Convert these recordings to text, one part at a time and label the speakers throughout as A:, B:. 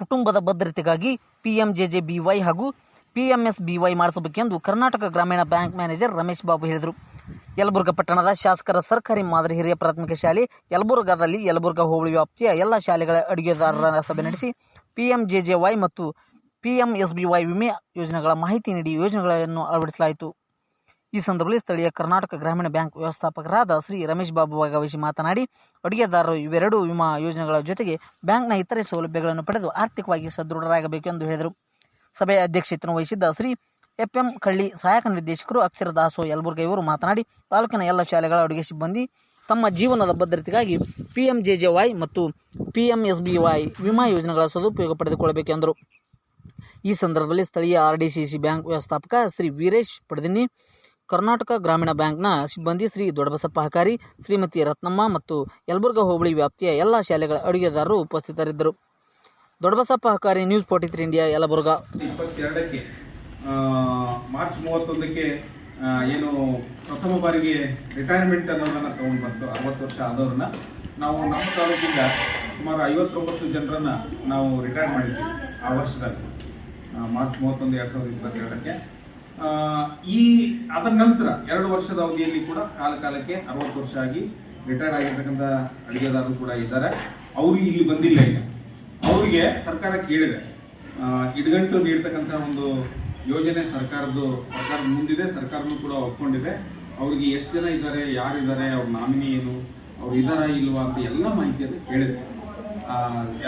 A: ಕುಟುಂಬದ ಭದ್ರತೆಗಾಗಿ ಪಿಎಂಜೆಜೆಬಿವೈ ಹಾಗೂ ಪಿಎಂಎಸ್ಬಿವೈ ಮಾಡಿಸಬೇಕೆಂದು ಕರ್ನಾಟಕ ಗ್ರಾಮೀಣ ಬ್ಯಾಂಕ್ ಮ್ಯಾನೇಜರ್ ರಮೇಶ್ ಬಾಬು ಹೇಳಿದರು. ಯಲಬುರ್ಗ ಪಟ್ಟಣದ ಶಾಸಕರ ಸರ್ಕಾರಿ ಮಾದರಿ ಹಿರಿಯ ಪ್ರಾಥಮಿಕ ಶಾಲೆ, ಯಲಬುರ್ಗಾದಲ್ಲಿ ಯಲಬುರ್ಗ ಹೋಬಳಿ ವ್ಯಾಪ್ತಿಯ ಎಲ್ಲ ಶಾಲೆಗಳ ಅಡುಗೆದಾರರ ಸಭೆ ನಡೆಸಿ ಪಿಎಂಜೆಜೆವೈ ಮತ್ತು ಪಿಎಂಎಸ್ಬಿವೈ ವಿಮೆ ಯೋಜನೆಗಳ ಮಾಹಿತಿ ನೀಡಿ ಯೋಜನೆಗಳನ್ನು ಅಳವಡಿಸಲಾಯಿತು. ಈ ಸಂದರ್ಭದಲ್ಲಿ ಸ್ಥಳೀಯ ಕರ್ನಾಟಕ ಗ್ರಾಮೀಣ ಬ್ಯಾಂಕ್ ವ್ಯವಸ್ಥಾಪಕರಾದ ಶ್ರೀ ರಮೇಶ್ ಬಾಬು ಭಾಗವಹಿಸಿ ಮಾತನಾಡಿ, ಅಡುಗೆದಾರರು ಇವೆರಡು ವಿಮಾ ಯೋಜನೆಗಳ ಜೊತೆಗೆ ಬ್ಯಾಂಕ್ನ ಇತರೆ ಸೌಲಭ್ಯಗಳನ್ನು ಪಡೆದು ಆರ್ಥಿಕವಾಗಿ ಸದೃಢರಾಗಬೇಕು ಎಂದು ಹೇಳಿದರು. ಸಭೆಯ ಅಧ್ಯಕ್ಷತೆಯನ್ನು ವಹಿಸಿದ್ದ ಶ್ರೀ ಎಫ್ಎಂ ಕಳ್ಳಿ ಸಹಾಯಕ ನಿರ್ದೇಶಕರು ಅಕ್ಷರ ದಾಸೋ ಯಲಬುರ್ಗ ಇವರು ಮಾತನಾಡಿ, ತಾಲೂಕಿನ ಎಲ್ಲ ಶಾಲೆಗಳ ಅಡುಗೆ ಸಿಬ್ಬಂದಿ ತಮ್ಮ ಜೀವನದ ಭದ್ರತೆಗಾಗಿ ಪಿಎಂಜೆಜೆವೈ ಮತ್ತು ಪಿಎಂಎಸ್ಬಿವೈ ವಿಮಾ ಯೋಜನೆಗಳ ಸದುಪಯೋಗ ಪಡೆದುಕೊಳ್ಳಬೇಕೆಂದರು ಈ ಸಂದರ್ಭದಲ್ಲಿ ಸ್ಥಳೀಯ ಆರ್ಡಿಸಿಸಿ ಬ್ಯಾಂಕ್ ವ್ಯವಸ್ಥಾಪಕ ಶ್ರೀ ವೀರೇಶ್ ಪಡದಿನ್ನಿ ಕರ್ನಾಟಕ ಗ್ರಾಮೀಣ ಬ್ಯಾಂಕ್ನ ಸಿಬ್ಬಂದಿ ಶ್ರೀ ದೊಡ್ಡಬಸಪ್ಪ ಹಕಾರಿ, ಶ್ರೀಮತಿ ರತ್ನಮ್ಮ ಮತ್ತು ಯಲಬುರ್ಗ ಹೋಬಳಿ ವ್ಯಾಪ್ತಿಯ ಎಲ್ಲ ಶಾಲೆಗಳ ಅಡುಗೆದಾರರು ಉಪಸ್ಥಿತರಿದ್ದರು. Doddabasappa Hakari news forty three India, Yelburga.
B: ಇಪ್ಪತ್ತೆರಡಕ್ಕೆ March ಮೂವತ್ತೊಂದಕ್ಕೆ ಏನು ಪ್ರಥಮ ಬಾರಿಗೆ ರಿಟೈರ್ಮೆಂಟ್ ಅನ್ನೋದನ್ನ ತಗೊಂಡು ಬಂತು. ಅರವತ್ತು ವರ್ಷ ಆದವ್ರನ್ನ. ನಾವು ನಮ್ಮ ತಾಲೂಕಿಂದ ಸುಮಾರು ಐವತ್ತೊಂಬತ್ತು ಜನರನ್ನು ನಾವು ರಿಟೈರ್ ಮಾಡಿದ್ವಿ ಆ ವರ್ಷದಲ್ಲಿ. ಮಾರ್ಚ್ ಮೂವತ್ತೊಂದು ಎರಡು ಸಾವಿರದ ಇಪ್ಪತ್ತೆರಡಕ್ಕೆ. ಈ, ಅದರ ನಂತರ ಎರಡು ವರ್ಷದ ಅವಧಿಯಲ್ಲಿ ಕೂಡ ಕಾಲ ಕಾಲಕ್ಕೆ ಅರವತ್ತು ವರ್ಷ ಆಗಿ ರಿಟೈರ್ಡ್ ಆಗಿರ್ತಕ್ಕಂಥ ಅಡುಗೆದಾರರು ಕೂಡ ಇದ್ದಾರೆ. ಅವರು ಇಲ್ಲಿ ಬಂದಿಲ್ಲ ಈಗ. ಅವರಿಗೆ ಸರ್ಕಾರ ಕೇಳಿದೆ. ಇಡಗಂಟು ನೀಡ್ತಕ್ಕಂಥ ಒಂದು ಯೋಜನೆ ಸರ್ಕಾರದ್ದು, ಸರ್ಕಾರದ ಮುಂದಿದೆ, ಸರ್ಕಾರನೂ ಕೂಡ ಒಪ್ಕೊಂಡಿದೆ. ಅವ್ರಿಗೆ ಎಷ್ಟು ಜನ ಇದ್ದಾರೆ, ಯಾರಿದ್ದಾರೆ, ಅವ್ರ ನಾಮಿನಿ ಏನು, ಅವ್ರು ಇದ್ದಾರಾ ಇಲ್ವಾ ಅಂತ ಎಲ್ಲ ಮಾಹಿತಿಯನ್ನು ಕೇಳಿದೆ.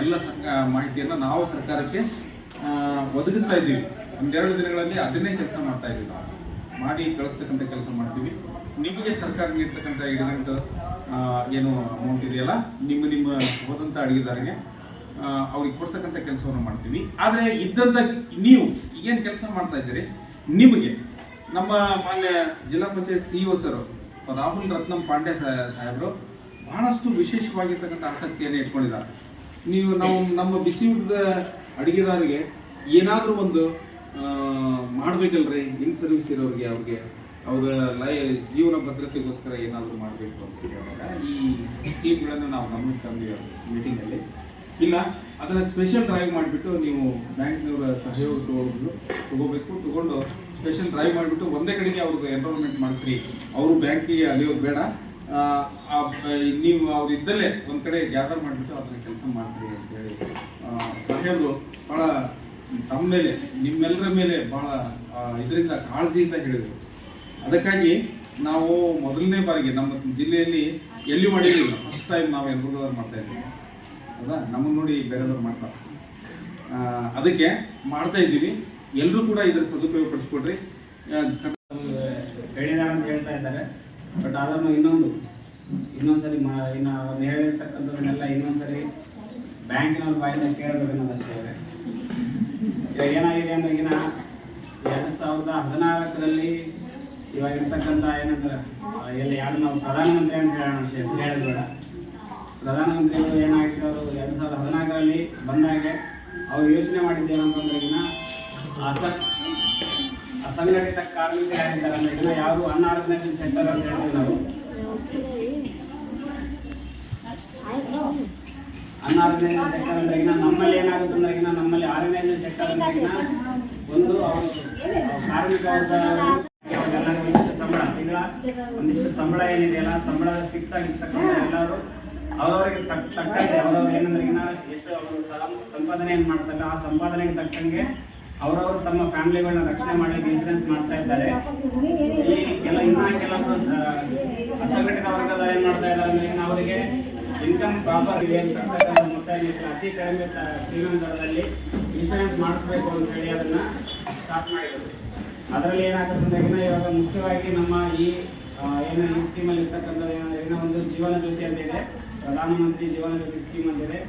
B: ಎಲ್ಲ ಸರ್ಕ ಮಾಹಿತಿಯನ್ನು ನಾವು ಸರ್ಕಾರಕ್ಕೆ ಒದಗಿಸ್ತಾ ಇದ್ದೀವಿ. ಒಂದೆರಡು ದಿನಗಳಲ್ಲಿ ಅದನ್ನೇ ಕೆಲಸ ಮಾಡ್ತಾ ಇದ್ದೀವಿ. ನಾವು ಮಾಡಿ ಕಳಿಸ್ತಕ್ಕಂಥ ಕೆಲಸ ಮಾಡ್ತೀವಿ. ನಿಮಗೆ ಸರ್ಕಾರ ನೀಡ್ತಕ್ಕಂಥ ಇಡಗಂಟು ಏನು ಅಮೌಂಟ್ ಇದೆಯಲ್ಲ, ನಿಮ್ಮ ನಿಮ್ಮ ಹೋದಂಥ ಅಡುಗೆದಾರಿಗೆ ಅವ್ರಿಗೆ ಕೊಡ್ತಕ್ಕಂಥ ಕೆಲಸವನ್ನು ಮಾಡ್ತೀವಿ. ಆದರೆ ಇದ್ದಂಥ ನೀವು ಏನು ಕೆಲಸ ಮಾಡ್ತಾ ಇದ್ದೀರಿ? ನಿಮಗೆ ನಮ್ಮ ಮಾನ್ಯ ಜಿಲ್ಲಾ panchayat C O sir, Rahul Ratnam Pandey ಸಾಹೇಬರು ಬಹಳಷ್ಟು ವಿಶೇಷವಾಗಿರ್ತಕ್ಕಂಥ ಆಸಕ್ತಿಯನ್ನು ಇಟ್ಕೊಂಡಿದ್ದಾರೆ. ನೀವು ನಾವು ನಮ್ಮ ಬಿಸಿ ಊಟದ ಅಡುಗೆದಾರಿಗೆ ಏನಾದರೂ ಒಂದು ಮಾಡ್ಬೇಕಲ್ರಿ ಇನ್ ಸರ್ವಿಸ್ ಇರೋರಿಗೆ ಅವ್ರಿಗೆ. ಅವರ ಲೈ ಜೀವನ ಭದ್ರತೆಗೋಸ್ಕರ ಏನಾದರೂ ಮಾಡಬೇಕು ಅಂತ ಹೇಳಿದಾಗ ಈ ಸ್ಕೀಮ್ಗಳನ್ನು ನಾವು ಗಮನಕ್ಕೆ ತಂದಿವಿ ಮೀಟಿಂಗಲ್ಲಿ ಇಲ್ಲ ಅದನ್ನು ಸ್ಪೆಷಲ್ ಡ್ರೈವ್ ಮಾಡಿಬಿಟ್ಟು ನೀವು ಬ್ಯಾಂಕ್ನವರ ಸಹಯೋಗ ತೊಗೊಂಡು ತಗೋಬೇಕು. ತಗೊಂಡು ಸ್ಪೆಷಲ್ ಡ್ರೈವ್ ಮಾಡಿಬಿಟ್ಟು ಒಂದೇ ಕಡೆಗೆ ಅವ್ರಿಗೆ ಎನ್ರೋಲ್ಮೆಂಟ್ ಮಾಡಿಸ್ರಿ. ಅವರು ಬ್ಯಾಂಕಿಗೆ ಅಲಿಯೋದು ಬೇಡ. ನೀವು ಅವ್ರು ಇದ್ದಲ್ಲೇ ಒಂದು ಕಡೆ ಗ್ಯಾದರ್ ಮಾಡಿಬಿಟ್ಟು ಅದನ್ನ ಕೆಲಸ ಮಾಡ್ತೀರಿ ಅಂತ ಹೇಳಿ. ಆ, ಸಾಹೇಬರು ಭಾಳ ತಮ್ಮ ಮೇಲೆ, ನಿಮ್ಮೆಲ್ಲರ ಮೇಲೆ ಭಾಳ ಇದರಿಂದ ಕಾಳಜಿ ಅಂತ ಹೇಳಿದರು. ಅದಕ್ಕಾಗಿ ನಾವು ಮೊದಲನೇ ಬಾರಿಗೆ ನಮ್ಮ ಜಿಲ್ಲೆಯಲ್ಲಿ ಎಲ್ಲಿ ಮಾಡಿರಲಿಲ್ಲ ಫಸ್ಟ್ ಟೈಮ್ ನಾವು ಎಲ್ರಿಗೂ ಮಾಡ್ತಾ ಇದ್ದೀವಿ ಹೌದಾ? ನಮ್ಮನ್ನು ನೋಡಿ ಬೇರೆದವ್ರು ಮಾಡ್ತಾ ಅದಕ್ಕೆ ಮಾಡ್ತಾ ಇದ್ದೀವಿ. ಎಲ್ಲರೂ ಕೂಡ ಇದರ ಸದುಪಯೋಗ ಪಡಿಸ್ಕೊಡ್ರಿ.
C: ಹೇಳಿದಾರ ಅಂತ ಹೇಳ್ತಾ ಇದ್ದಾರೆ. ಬಟ್ ಅದನ್ನು ಇನ್ನೊಂದು, ಇನ್ನೊಂದ್ಸರಿ ಮಾ, ಇನ್ನು ಅವ್ರು ಹೇಳಿರ್ತಕ್ಕಂಥದ್ದನ್ನೆಲ್ಲ ಇನ್ನೊಂದ್ಸರಿ ಬ್ಯಾಂಕಿನವ್ರ ಬಾಯಿಂದ ಕೇಳಬೇಕು ಅನ್ನೋದಷ್ಟೇ ಇದೆ. ಇವಾಗ ಏನಾಗಿದೆ ಅಂದ್ರೆ ಈಗಿನ ಎರಡು ಸಾವಿರದ ಹದಿನಾಲ್ಕರಲ್ಲಿ ಇವಾಗ ಇರ್ತಕ್ಕಂಥ ಏನಂದ್ರೆ ಎಲ್ಲಿ ಯಾರು ನಾವು ಪ್ರಧಾನಮಂತ್ರಿ ಅಂತ ಹೇಳೋಣ ಹೆಸರು ಹೇಳೋದು ಬೇಡ ಪ್ರಧಾನಮಂತ್ರಿಗಳು ಅವರು ಎರಡು ಸಾವಿರದ ಹದಿನಾಲ್ಕರಲ್ಲಿ ಬಂದಾಗ ಅವ್ರು ಯೋಚನೆ ಮಾಡಿದ್ದೇನಂತಂದ್ರೆ ಈಗಿನ ಅಸ, ಅಸಂಘಟಿತ ಕಾರ್ಮಿಕರಾಗಿದ್ದಾರೆ ಅಂದ್ರೆ ಇದನ್ನ ಯಾರು ಅನ್ಆರ್ಗನೈಸ್ಡ್ ಸೆಂಟರ್ ಅಂತ ಹೇಳ್ತೀವಿ ನಾವು. ಅನ್ಆರ್ಗನೈಸ್ಡ್ ಸೆಕ್ಟರ್ ನಮ್ಮಲ್ಲಿ ಏನಾಗುತ್ತೆ ಅಂದ್ರೆ ನಮ್ಮಲ್ಲಿ ಆರ್ಗನೈಸ್ಡ್ ಸೆಕ್ಟರ್ ಒಂದು ಅವರು ಕಾರ್ಮಿಕ ಸಂಬಳ. ತಿಂಗಳ ಒಂದಿಷ್ಟು ಸಂಬಳ ಏನಿದೆಯಲ್ಲ ಸಂಬಳ ಫಿಕ್ಸ್ ಆಗಿರ್ತಕ್ಕಂಥ ಎಲ್ಲರೂ ಅವರವರಿಗೆ ತಕ್ಕ ತಕ್ಕಂತೆ. ಅವರವ್ರು ಏನಂದ್ರೆ ಎಷ್ಟು ಅವರು ಸಂಪಾದನೆ ಏನ್ ಮಾಡ್ತಾರೆ, ಆ ಸಂಪಾದನೆಗೆ ತಕ್ಕಂಗೆ ಅವರವರು ತಮ್ಮ ಫ್ಯಾಮಿಲಿಗಳನ್ನ ರಕ್ಷಣೆ ಮಾಡಲಿಕ್ಕೆ ಇನ್ಸೂರೆನ್ಸ್ ಮಾಡ್ತಾ ಇದ್ದಾರೆ. ಕೆಲ ಇನ್ನ ಕೆಲವೊಂದು ಸ- ಅಸಂಘಟಿತ ವರ್ಗದ ಏನ್ ಮಾಡ್ತಾ ಇದ್ದಾರೆ ಅಂದ್ರೆ ಅವರಿಗೆ ಇನ್ಕಮ್ ಪ್ರಾಪರ್ ಇದೆ ಅಂತ ಏನಿದೆ, ಅತಿ ಕಡಿಮೆ ಪ್ರೀಮಿಯಂ ದರದಲ್ಲಿ ಇನ್ಶೂರೆನ್ಸ್ ಮಾಡಿಸ್ಬೇಕು ಅಂತ ಹೇಳಿ ಅದನ್ನ ಸ್ಟಾರ್ಟ್ ಮಾಡಿದ್ರು ಅದರಲ್ಲಿ ಇನ್ನ ಇವಾಗ ಮುಖ್ಯವಾಗಿ ನಮ್ಮ ಈ ಏನ ಈ ಸ್ಕೀಮಲ್ಲಿ ಏನಂದ್ರೆ ಒಂದು ಜೀವನ ಜ್ಯೋತಿ ಅಂತ ಇದೆ. ಪ್ರಧಾನಮಂತ್ರಿ ಜೀವನ ಜ್ಯೋತಿ ಸ್ಕೀಮ್ ಅಂತ ಇದೆ.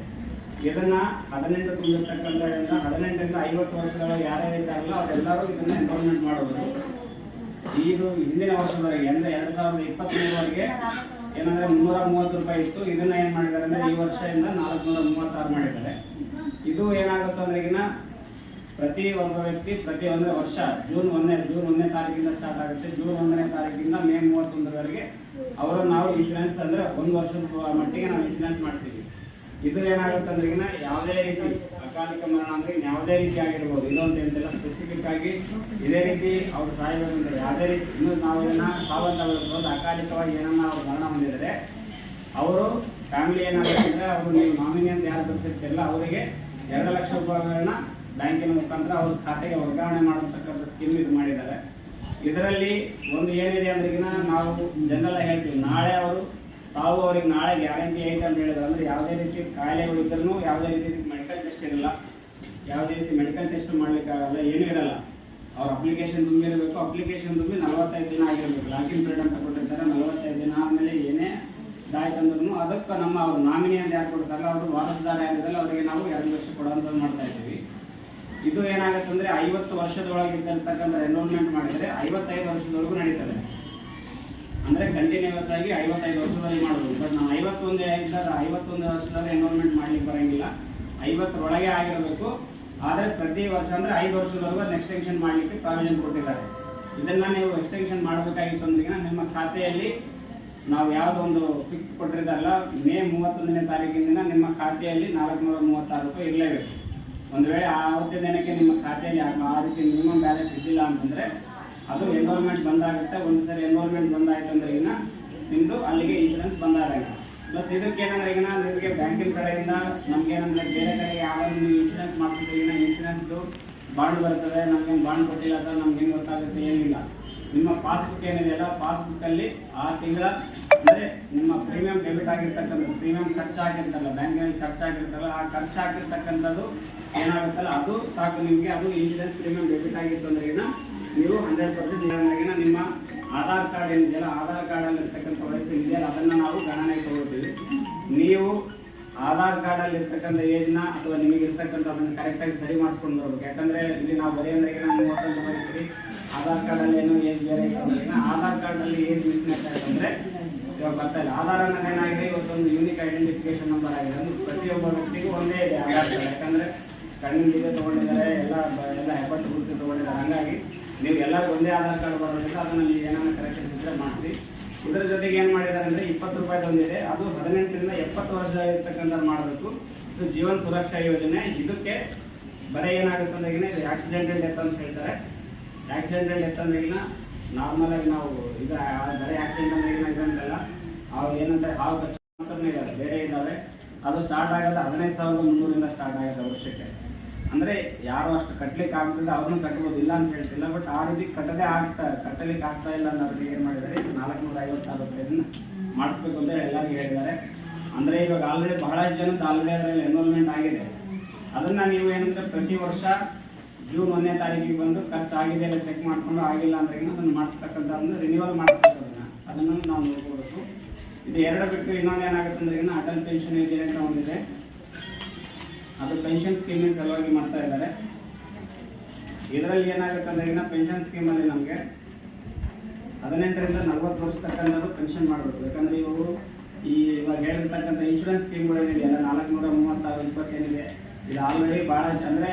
C: ಇದನ್ನ ಹದಿನೆಂಟು ತುಂಬಿರ್ತಕ್ಕಂಥ ಹದಿನೆಂಟರಿಂದ ಐವತ್ತು ವರ್ಷದೊಳಗೆ ಯಾರ್ಯಾರಿದ್ದಾರಲ್ಲ ಅವರೆಲ್ಲರೂ ಇದನ್ನ ಎನ್ರೋಲ್ಮೆಂಟ್ ಮಾಡಬಹುದು ಇದು ಹಿಂದಿನ ವರ್ಷದವರೆಗೆ ಅಂದ್ರೆ ಎರಡ್ ಸಾವಿರದ ಇಪ್ಪತ್ಮೂರವರೆಗೆ ಏನಂದ್ರೆ ಮುನ್ನೂರ ಮೂವತ್ತು ರೂಪಾಯಿ ಇತ್ತು. ಇದನ್ನ ಏನ್ ಮಾಡಿದ್ದಾರೆ ಅಂದ್ರೆ ಈ ವರ್ಷದಿಂದ ನಾಲ್ಕುನೂರ ಮೂವತ್ತಾರು ಮಾಡಿದ್ದಾರೆ. ಇದು ಏನಾಗುತ್ತೆ ಅಂದ್ರೆ ಈಗಿನ ಪ್ರತಿ ಒಬ್ಬ ವ್ಯಕ್ತಿ ಪ್ರತಿ ಒಂದೇ ವರ್ಷ, ಜೂನ್ ಒಂದನೇ ಜೂನ್ ಒಂದನೇ ತಾರೀಕಿಂದ ಸ್ಟಾರ್ಟ್ ಆಗುತ್ತೆ. ಜೂನ್ ಒಂದನೇ ತಾರೀಕಿಂದ ಮೇ ಮೂವತ್ತೊಂದರವರೆಗೆ ಅವರು ನಾವು ಇನ್ಶೂರೆನ್ಸ್ ಅಂದ್ರೆ ಒಂದು ವರ್ಷದ ಮಟ್ಟಿಗೆ ನಾವು ಇನ್ಶೂರೆನ್ಸ್ ಮಾಡ್ತೀವಿ. ಇದು ಏನಾಗುತ್ತೆ ಅಂದ್ರೆ ಯಾವುದೇ ರೀತಿ ಅಕಾಲಿಕ ಮರಣ ಅಂದ್ರೆ ಯಾವುದೇ ರೀತಿ ಆಗಿರ್ಬೋದು. ಇನ್ನೊಂದು ಎಂತೆಲ್ಲ ಸ್ಪೆಸಿಫಿಕ್ ಆಗಿ ಇದೇ ರೀತಿ ಅವ್ರು ಸಾಯಬೇಕಂದ್ರೆ ಯಾವುದೇ ರೀತಿ ಇನ್ನು ನಾವು ಇದನ್ನ ಸಾವಂತ ಅಕಾಲಿಕವಾಗಿ ಏನನ್ನ ಅವ್ರು ಮರಣ ಹೊಂದಿದರೆ ಅವರು ಫ್ಯಾಮಿಲಿ ಏನಾಗುತ್ತೆ ಅಂದ್ರೆ ಅವರು ನೀವು ನಾಮಿನಿ ಅಂತ ಯಾರು ತೋರಿಸಿರ್ತಿರಲ್ಲ, ಅವರಿಗೆ ಎರಡು ಲಕ್ಷ ರೂಪಾಯಿಗಳನ್ನ ಬ್ಯಾಂಕಿನ ಮುಖಾಂತರ ಅವ್ರ ಖಾತೆಗೆ ವರ್ಗಾವಣೆ ಮಾಡತಕ್ಕಂಥ ಸ್ಕೀಮ್ ಇದು ಮಾಡಿದ್ದಾರೆ. ಇದರಲ್ಲಿ ಒಂದು ಏನಿದೆ ಅಂದ್ರೆ ನಾವು ಜನರಲ್ಲ ಹೇಳ್ತೀವಿ. ನಾಳೆ ಅವರು ಸಾವು ಅವ್ರಿಗೆ ನಾಳೆ ಗ್ಯಾರಂಟಿ ಐತೆ ಅಂತ ಹೇಳಿದ್ರೆ. ಅಂದ್ರೆ ಯಾವುದೇ ರೀತಿ ಕಾಯಿಲೆಗಳು ಇದ್ರೂ ಯಾವುದೇ ರೀತಿ ಮೆಡಿಕಲ್ ಟೆಸ್ಟ್ ಇರಲ್ಲ. ಯಾವುದೇ ರೀತಿ ಮೆಡಿಕಲ್ ಟೆಸ್ಟ್ ಮಾಡ್ಲಿಕ್ಕೆ ಆಗಲ್ಲ ಏನೂ ಇರಲ್ಲ. ಅವ್ರ ಅಪ್ಲಿಕೇಶನ್ ತುಂಬಿರಬೇಕು ಅಪ್ಲಿಕೇಶನ್ ತುಂಬಿ ನಲವತ್ತೈದು ದಿನ ಆಗಿರ್ಬೇಕು. ಲಾಗಿನ್ ಪೀರಿಯಡ್ ಅಂತ ಕೊಟ್ಟಿರ್ತಾರೆ. ನಲವತ್ತೈದು ದಿನ ಆದಮೇಲೆ ಏನೇ ಇದಾಯ್ತಂದ್ರೂ ಅದಕ್ಕೆ ನಮ್ಮ ಅವ್ರ ನಾಮಿನಿ ಅಂತ ಯಾರು ಕೊಡ್ತಾರಲ್ಲ, ಅವರು ವಾರಸದಾರ ಯಾರಿರಲ್ಲ ಅವರಿಗೆ ನಾವು ಎರಡು ಲಕ್ಷ ಕೊಡುವಂಥದ್ದು ಮಾಡ್ತಾ ಇದ್ದೀವಿ. ಇದು ಏನಾಗುತ್ತೆ ಅಂದ್ರೆ ಐವತ್ತು ವರ್ಷದೊಳಗೆ ಇದ್ದಿರ್ತಕ್ಕಂಥ ಎನ್ರೋಲ್ಮೆಂಟ್ ಮಾಡಿದರೆ ಐವತ್ತೈದು ವರ್ಷದವರೆಗೂ ನಡೀತದೆ. ಅಂದ್ರೆ ಕಂಟಿನ್ಯೂಸ್ ಆಗಿ ಐವತ್ತೈದು ವರ್ಷದಲ್ಲಿ ಮಾಡಬಹುದು ಬಟ್ ನಾವು ಐವತ್ತೊಂದು ಇದ್ದಾಗ ಐವತ್ತೊಂದು ವರ್ಷದಲ್ಲಿ ಎನ್ರೋಲ್ಮೆಂಟ್ ಮಾಡ್ಲಿಕ್ಕೆ ಬರಂಗಿಲ್ಲ ಐವತ್ತರೊಳಗೆ ಆಗಿರಬೇಕು ಆದರೆ ಪ್ರತಿ ವರ್ಷ ಅಂದ್ರೆ ಐದು ವರ್ಷದವರೆಗೂ ಅದನ್ನ ಎಕ್ಸ್ಟೆನ್ಷನ್ ಮಾಡಲಿಕ್ಕೆ ಪ್ರಾವಿಷನ್ ಕೊಟ್ಟಿದ್ದಾರೆ ಇದನ್ನ ನೀವು ಎಕ್ಸ್ಟೆನ್ಷನ್ ಮಾಡಬೇಕಾಗಿತ್ತು ಅಂದ್ರೆ ನಿಮ್ಮ ಖಾತೆಯಲ್ಲಿ ನಾವು ಯಾವುದೋ ಒಂದು ಫಿಕ್ಸ್ ಕೊಟ್ಟಿರೋದಲ್ಲ ಮೇ ಮೂವತ್ತೊಂದನೇ ತಾರೀಕಿನ ನಿಮ್ಮ ಖಾತೆಯಲ್ಲಿ ನಾಲ್ಕುನೂರ ಮೂವತ್ತಾರು ರೂಪಾಯಿ ಇರಲೇಬೇಕು ಒಂದು ವೇಳೆ ಆವತ್ತಿನ ದಿನಕ್ಕೆ ನಿಮ್ಮ ಖಾತೆಯಲ್ಲಿ ಆ ರೀತಿ ಮಿನಿಮಮ್ ಬ್ಯಾಲೆನ್ಸ್ ಇದ್ದಿಲ್ಲ ಅಂತಂದ್ರೆ ಅದು ಎನ್ರೋಲ್ಮೆಂಟ್ ಬಂದಾಗುತ್ತೆ. ಒಂದು ಸರಿ ಎನ್ರೋಲ್ಮೆಂಟ್ ಬಂದಾಯ್ತು ಅಂದ್ರೆ ಈಗ ನಿಮ್ದು ಅಲ್ಲಿಗೆ ಇನ್ಶೂರೆನ್ಸ್ ಬಂದಾಗುತ್ತೆ ಪ್ಲಸ್ ಇದಕ್ಕೆ ಏನಂದ್ರೆ ಈಗ ನಿಮಗೆ ಬ್ಯಾಂಕಿನ ಕಡೆಯಿಂದ ನಮ್ಗೆ ಏನಂದ್ರೆ ಬೇರೆ ಕಡೆ ಯಾವ ನೀವು ಇನ್ಶೂರೆನ್ಸ್ ಮಾಡ್ತಿದ್ರೆ ಈಗ ಇನ್ಶೂರೆನ್ಸ್ದು ಬಾಂಡ್ ಬರ್ತದೆ, ನಮ್ಗೇನು ಬಾಂಡ್ ಕೊಟ್ಟಿಲ್ಲ ಅಥವಾ ನಮ್ಗೆ ಏನು ಗೊತ್ತಾಗುತ್ತೆ ಏನಿಲ್ಲ. ನಿಮ್ಮ ಪಾಸ್ಬುಕ್ ಏನಿದೆಯಲ್ಲ ಪಾಸ್ಬುಕ್ ಅಲ್ಲಿ ಆ ತಿಂಗಳ ಅಂದ್ರೆ ನಿಮ್ಮ ಪ್ರೀಮಿಯಂ ಡೆಬಿಟ್ ಆಗಿರ್ತಕ್ಕಂಥ ಪ್ರೀಮಿಯಂ ಖರ್ಚಾಗಿರ್ತಲ್ಲ ಬ್ಯಾಂಕಿನಲ್ಲಿ ಖರ್ಚಾಗಿರ್ತಲ್ಲ ಆ ಖರ್ಚಾಗಿರ್ತಕ್ಕಂಥದ್ದು ಏನಾಗುತ್ತಲ್ಲ, ಅದು ಸಾಕು ನಿಮಗೆ, ಅದು ಇನ್ಶೂರೆನ್ಸ್ ಪ್ರೀಮಿಯಂ ಡೆಬಿಟ್ ಆಗಿತ್ತು ಅಂದ್ರೆ ನೀವು ಹಂಡ್ರೆಡ್ ಪರ್ಸೆಂಟ್ ನಿಮ್ಮ ಆಧಾರ್ ಕಾರ್ಡ್ ಏನಿದೆಯಲ್ಲ ಆಧಾರ್ ಕಾರ್ಡಲ್ಲಿ ಇರ್ತಕ್ಕಂಥ ವಯಸ್ಸು ಇದೆಯಲ್ಲ ಅದನ್ನು ನಾವು ಗಣನೆಗೆ ತಗೊಳ್ತೀವಿ. ನೀವು ಆಧಾರ್ ಕಾರ್ಡಲ್ಲಿ ಇರ್ತಕ್ಕಂಥ ಏಜ್ನ ಅಥವಾ ನಿಮಗೆ ಇರ್ತಕ್ಕಂಥ ಅದನ್ನ ಕರೆಕ್ಟಾಗಿ ಸರಿ ಮಾಡಿಸ್ಕೊಂಡು ಬರ್ಬೇಕು. ಯಾಕಂದರೆ ಇಲ್ಲಿ ನಾವು ಬರೀ ಅಂದ್ರೆ ಈಗ ನಾವು ಮೂವತ್ತೊಂದು ಬರೀತೀವಿ ಆಧಾರ್ ಕಾರ್ಡಲ್ಲಿ ಏನು ಏಜ್ ಬೇರೆ ಇದೆ ಆಧಾರ್ ಕಾರ್ಡಲ್ಲಿ ಏಜ್ ಮಿಸ್ಮ್ಯಾಚ್ ಆಯ್ತು ಅಂದ್ರೆ ಇವಾಗ ಬರ್ತಾ ಇಲ್ಲ. ಆಧಾರ್ ಅನ್ನೋದು ಏನಾಗಿದೆ ಇವತ್ತೊಂದು ಯೂನಿಕ್ ಐಡೆಂಟಿಫಿಕೇಶನ್ ನಂಬರ್ ಆಗಿದೆ. ಅಂದ್ರೆ ಪ್ರತಿಯೊಬ್ಬ ವ್ಯಕ್ತಿಗೂ ಒಂದೇ ಇದೆ ಆಧಾರ್ ಕಾರ್ಡ್. ಯಾಕಂದರೆ ಕಣ್ಣಿಗೆ ತೊಗೊಂಡಿದ್ದಾರೆ, ಎಲ್ಲ ಎಲ್ಲ ಹೆಬ್ಬಟ್ಟು ಗುರುತು ತೊಗೊಂಡಿದ್ದಾರೆ. ಹಂಗಾಗಿ ನೀವು ಒಂದೇ ಆಧಾರ್ ಕಾರ್ಡ್ ಬರೋದ್ರಿಂದ ಅದನ್ನ ನೀವು ಏನಾದ್ರು ಕರೆಕ್ಷನ್ ಇದ್ರೆ ಮಾಡಿಸಿ ಇದರ ಜೊತೆಗೆ ಏನು ಮಾಡಿದ್ದಾರೆ ಅಂದ್ರೆ ಇಪ್ಪತ್ತು ರೂಪಾಯಿ ಒಂದಿದೆ ಅದು ಹದಿನೆಂಟರಿಂದ ಎಪ್ಪತ್ತು ವರ್ಷ ಇರ್ತಕ್ಕಂಥ ಮಾಡಬೇಕು. ಇದು ಜೀವನ್ ಸುರಕ್ಷಾ ಯೋಜನೆ. ಇದಕ್ಕೆ ಬರೀ ಏನಾಗುತ್ತೆ ಅಂದಾಗಿನ ಇದು ಆಕ್ಸಿಡೆಂಟಲ್ ಡೆತ್ ಅಂತ ಹೇಳ್ತಾರೆ. ಆಕ್ಸಿಡೆಂಟಲ್ ಡೆತ್ ಅಂದಾಗಿನ ನಾರ್ಮಲ್ ಆಗಿ ನಾವು ಇದು ಬರೀ ಆಕ್ಸಿಡೆಂಟ್ ಅಂದಾಗಿನ ಇದಂತಲ್ಲ. ಅವ್ರು ಏನಂತಾರೆ ಹಾವು ಖರ್ಚು ಬೇರೆ ಇದ್ದಾವೆ. ಅದು ಸ್ಟಾರ್ಟ್ ಆಗೋದು ಹದಿನೈದು ಸಾವಿರದ ಮುನ್ನೂರಿಂದ ಸ್ಟಾರ್ಟ್ ಆಗುತ್ತೆ ವರ್ಷಕ್ಕೆ. ಅಂದ್ರೆ ಯಾರು ಅಷ್ಟು ಕಟ್ಟಲಿಕ್ಕೆ ಆಗ್ತದೆ ಅವ್ರನ್ನೂ ಕಟ್ಬೋದು, ಇಲ್ಲ ಅಂತ ಹೇಳ್ತಿಲ್ಲ ಬಟ್ ಆ ರೀತಿ ಕಟ್ಟದೇ ಆಗ್ತಾ, ಕಟ್ಟಲಿಕ್ಕೆ ಆಗ್ತಾ ಇಲ್ಲ ಅನ್ನೋರಿಗೆ ಏನ್ ಮಾಡಿದ್ದಾರೆ? ಇದು ನಾಲ್ಕುನೂರ ಐವತ್ತಾರು ರೂಪಾಯಿನ ಮಾಡಿಸ್ಬೇಕು ಅಂತ ಎಲ್ಲರಿಗೂ ಹೇಳಿದ್ದಾರೆ. ಅಂದ್ರೆ ಇವಾಗ ಆಲ್ರೆಡಿ ಬಹಳಷ್ಟು ಜನದ ಆಲ್ರೆಡಿ ಅದರಲ್ಲಿ ಎನ್ರೋಲ್ಮೆಂಟ್ ಆಗಿದೆ. ಅದನ್ನ ನೀವು ಏನಂದ್ರೆ ಪ್ರತಿ ವರ್ಷ ಜೂನ್ ಒಂದನೇ ತಾರೀಕಿಗೆ ಬಂದು ಖರ್ಚಾಗಿದೆ ಇಲ್ಲ ಚೆಕ್ ಮಾಡ್ಕೊಂಡು ಆಗಿಲ್ಲ ಅಂದ್ರೆ ಅದನ್ನು ಮಾಡಿಸ್ತಕ್ಕಂಥ ರಿನಿವಲ್ ರಿನ್ಯೂವಲ್ ಮಾಡಿಸ್ತಕ್ಕಂಥ ಅದನ್ನು ನಾವು ನೋಡ್ಕೋಬೇಕು ಇದು ಎರಡು ಬಿಟ್ಟು ಇನ್ನೊಂದು ಏನಾಗುತ್ತೆ ಅಂದ್ರೆ ಅಟಲ್ ಪೆನ್ಷನ್ ಯೋಜನೆ ಅಂತ ಒಂದಿದೆ. ಅದು ಪೆನ್ಷನ್ ಸ್ಕೀಮಿನ ಸಲುವಾಗಿ ಮಾಡ್ತಾ ಇದ್ದಾರೆ. ಇದರಲ್ಲಿ ಏನಾಗುತ್ತೆ ಅಂದ್ರೆ ಈಗ ಪೆನ್ಷನ್ ಸ್ಕೀಮಲ್ಲಿ ನಮಗೆ ಹದಿನೆಂಟರಿಂದ ನಲ್ವತ್ತು ವರ್ಷ ತಕ್ಕಂಥವ್ರು ಪೆನ್ಷನ್ ಮಾಡಬೇಕು. ಯಾಕಂದರೆ ಇವರು ಈ ಇವಾಗ ಹೇಳಿರ್ತಕ್ಕಂಥ ಇನ್ಶೂರೆನ್ಸ್ ಸ್ಕೀಮ್ಗಳೇನಿದೆಯಲ್ಲ ನಾಲ್ಕು ನಾಲ್ಕುನೂರ ಮೂವತ್ತಾರು ಇಪ್ಪತ್ತೇನಿದೆ ಇದು ಆಲ್ರೆಡಿ ಭಾಳ ಅಂದರೆ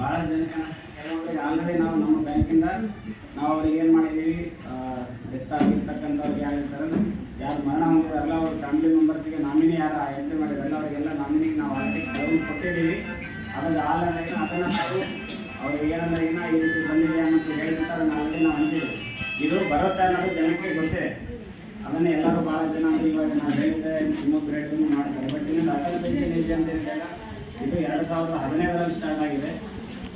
C: ಭಾಳ ಜನ ಕೆಲವರಿಗೆ ಆಲ್ರೆಡಿ ನಾವು ನಮ್ಮ ಬ್ಯಾಂಕಿಂದ ನಾವು ಅವ್ರಿಗೆ ಏನು ಮಾಡಿದ್ದೀವಿ ಡೆತ್ ಆಗಿರ್ತಕ್ಕಂಥವ್ರಿಗೆ ಯಾರು ಇರ್ತಾರಲ್ಲ ಯಾರು ಮರಣ ಹೊಂದಿದಾರಲ್ಲ ಅವ್ರ ಫ್ಯಾಮಿಲಿ ಮೆಂಬರ್ಸಿಗೆ ನಾಮಿನಿ ಯಾರು ಎಂಟ್ರಿ ಮಾಡಿದಾರಲ್ಲ ಅವರಿಗೆಲ್ಲ ಕೆಲವು ಕೊಟ್ಟಿದ್ದೀವಿ. ಅದನ್ನು ಆಲ್ರೆಡಿ ಅದನ್ನು ನಾವು ಅವ್ರಿಗೆ ಏನಂದ್ರೆ ಇನ್ನ ಈ ರೀತಿ ಬಂದಿದೆ ಅಂತ ಹೇಳಿರ್ತಾರೆ ನಾವು ನಾವು ಅಂತೀವಿ. ಇದು ಬರುತ್ತೆ ಅನ್ನೋದು ಜನಕ್ಕೆ ಗೊತ್ತಿದೆ ಅದನ್ನು ಎಲ್ಲರೂ ಭಾಳ ಜನ ಇವಾಗ ನಾವು ಹೇಳಿದ್ದೆ ಇನ್ನೊಬ್ಬ ರೇಟನ್ನು ಮಾಡ್ತಾರೆ. ಬಟ್ ಇನ್ನೊಂದು ಅಟಲ್ ಪೆನ್ಷನ್ ಇದೆ ಅಂತ ಹೇಳಿದಾಗ ಇದು ಎರಡು ಸಾವಿರದ ಹದಿನೈದರಲ್ಲಿ ಸ್ಟಾರ್ಟ್ ಆಗಿದೆ.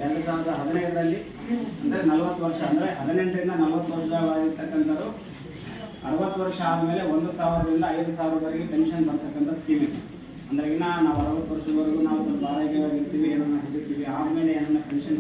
C: ಎರಡು ಸಾವಿರದ ಹದಿನೈದರಲ್ಲಿ ಅಂದರೆ ನಲವತ್ತು ವರ್ಷ, ಅಂದರೆ ಹದಿನೆಂಟರಿಂದ ನಲವತ್ತು ವರ್ಷವಾಗಿರ್ತಕ್ಕಂಥದ್ದು. ಅರವತ್ತು ವರ್ಷ ಆದಮೇಲೆ ಒಂದು ಸಾವಿರದಿಂದ ಐದು ಸಾವಿರದವರೆಗೆ ಪೆನ್ಷನ್ ಬರ್ತಕ್ಕಂಥ ಸ್ಕೀಮ್ ಇದೆ. ಅಂದ್ರೆ ಇನ್ನ ನಾವು ಅರವತ್ತು ವರ್ಷದವರೆಗೂ ನಾವು ಸ್ವಲ್ಪ ಆರೋಗ್ಯವಾಗಿರ್ತೀವಿ ಏನನ್ನ ಹಿಡಿತೀವಿ ಆಮೇಲೆ ಏನನ್ನ ಪೆನ್ಷನ್